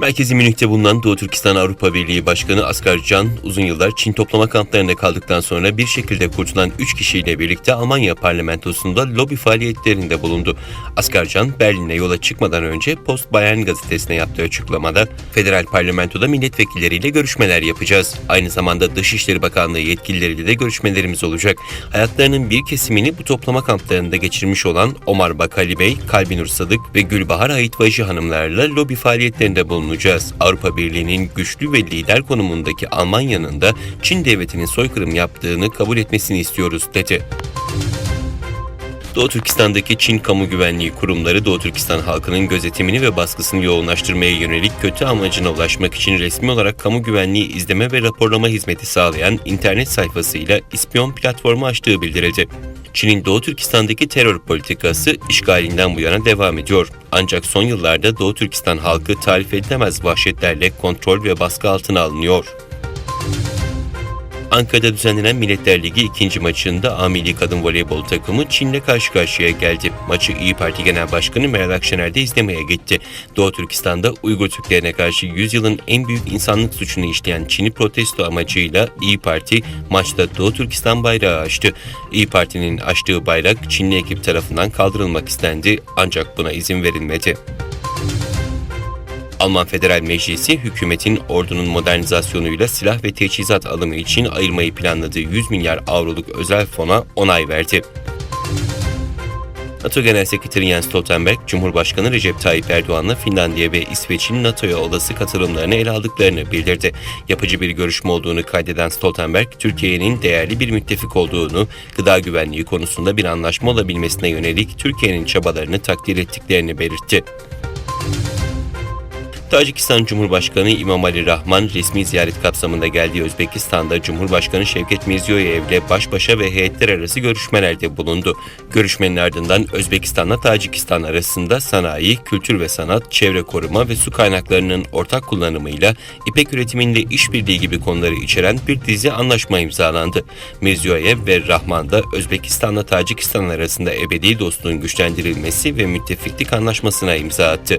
Merkezi Münih'te bulunan Doğu Türkistan Avrupa Birliği Başkanı Asgar Can, uzun yıllar Çin toplama kamplarında kaldıktan sonra bir şekilde kurtulan 3 kişiyle birlikte Almanya parlamentosunda lobi faaliyetlerinde bulundu. Asgar Can, Berlin'e yola çıkmadan önce Post Bayern gazetesine yaptığı açıklamada, federal parlamentoda milletvekilleriyle görüşmeler yapacağız. Aynı zamanda Dışişleri Bakanlığı yetkilileriyle de görüşmelerimiz olacak. Hayatlarının bir kesimini bu toplama kamplarında geçirmiş olan Omar Bakali Bey, Kalbinur Sadık ve Gülbahar Ayıtbaşı hanımlarla lobi faaliyetlerinde bulunacağız. Avrupa Birliği'nin güçlü ve lider konumundaki Almanya'nın da Çin devletinin soykırım yaptığını kabul etmesini istiyoruz dedi. Doğu Türkistan'daki Çin Kamu Güvenliği Kurumları Doğu Türkistan halkının gözetimini ve baskısını yoğunlaştırmaya yönelik kötü amacına ulaşmak için resmi olarak kamu güvenliği izleme ve raporlama hizmeti sağlayan internet sayfasıyla ispiyon platformu açtığı bildirildi. Çin'in Doğu Türkistan'daki terör politikası işgalinden bu yana devam ediyor. Ancak son yıllarda Doğu Türkistan halkı tarif edilemez vahşetlerle kontrol ve baskı altına alınıyor. Ankara'da düzenlenen Milletler Ligi ikinci maçında A Milli Kadın Voleybol takımı Çin'le karşı karşıya geldi. Maçı İyi Parti Genel Başkanı Meral Akşener de izlemeye gitti. Doğu Türkistan'da Uygur Türklerine karşı 100 yılın en büyük insanlık suçunu işleyen Çin'i protesto amacıyla İyi Parti maçta Doğu Türkistan bayrağı açtı. İyi Parti'nin açtığı bayrak Çinli ekip tarafından kaldırılmak istendi ancak buna izin verilmedi. Alman Federal Meclisi hükümetin ordunun modernizasyonuyla silah ve teçhizat alımı için ayırmayı planladığı 100 milyar avroluk özel fona onay verdi. NATO Genel Sekreteri Jens Stoltenberg, Cumhurbaşkanı Recep Tayyip Erdoğan'la Finlandiya ve İsveç'in NATO'ya olası katılımlarını ele aldıklarını bildirdi. Yapıcı bir görüşme olduğunu kaydeden Stoltenberg, Türkiye'nin değerli bir müttefik olduğunu, gıda güvenliği konusunda bir anlaşma olabilmesine yönelik Türkiye'nin çabalarını takdir ettiklerini belirtti. Tacikistan Cumhurbaşkanı İmamali Rahman resmi ziyaret kapsamında geldiği Özbekistan'da Cumhurbaşkanı Şevket Mirziyoyev ile baş başa ve heyetler arası görüşmelerde bulundu. Görüşmenin ardından Özbekistan'la Tacikistan arasında sanayi, kültür ve sanat, çevre koruma ve su kaynaklarının ortak kullanımıyla ipek üretiminde işbirliği gibi konuları içeren bir dizi anlaşma imzalandı. Mirziyoyev ve Rahman da Özbekistan'la Tacikistan arasında ebedi dostluğun güçlendirilmesi ve müttefiklik anlaşmasına imza attı.